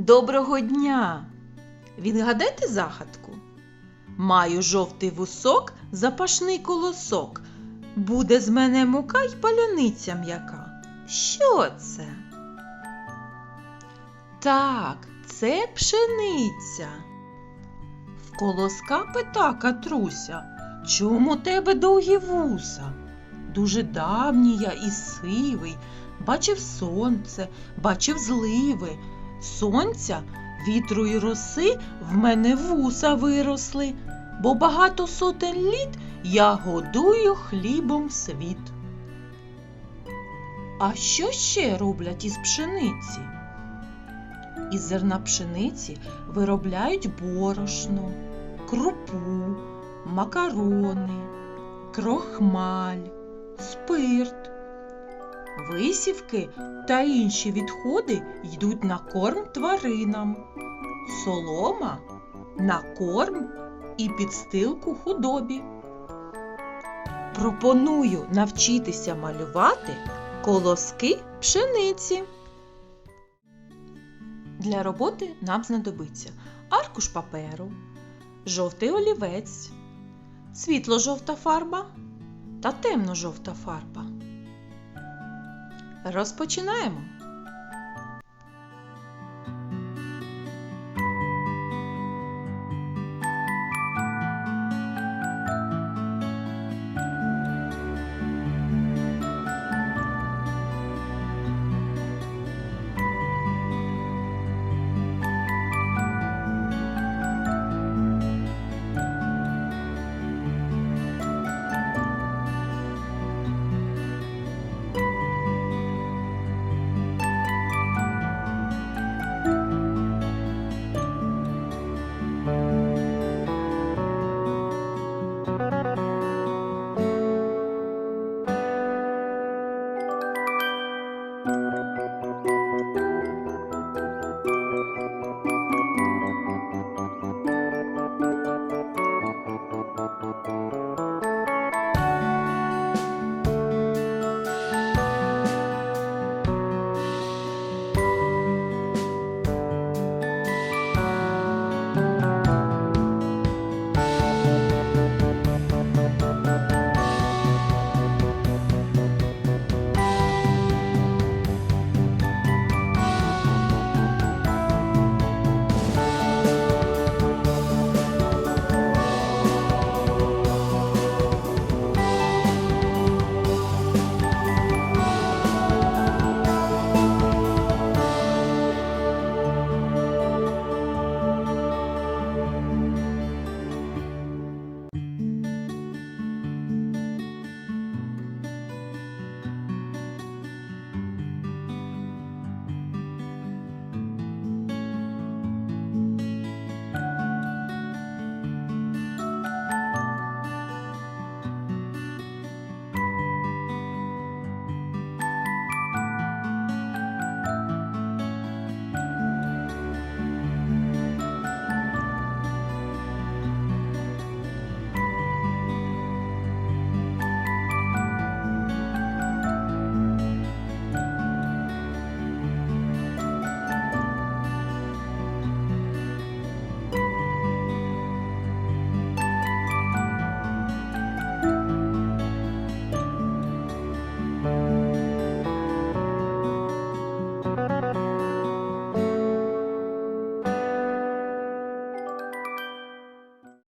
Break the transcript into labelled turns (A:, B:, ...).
A: Доброго дня! Відгадайте загадку? Маю жовтий вусок, запашний колосок. Буде з мене мука й паляниця м'яка. Що це? Так, це пшениця. В колоска пита Катруся. Чому тебе довгі вуса? Дуже давній я і сивий, бачив сонце, бачив зливи. Сонця, вітру й роси в мене вуса виросли, бо багато сотень літ я годую хлібом світ. А що ще роблять із пшениці? Із зерна пшениці виробляють борошно, крупу, макарони, крохмаль, спирт. Висівки та інші відходи йдуть на корм тваринам, солома на корм і підстилку худобі. Пропоную навчитися малювати колоски пшениці. Для роботи нам знадобиться аркуш паперу, жовтий олівець, світло-жовта фарба та темно-жовта фарба. Розпочинаємо. Música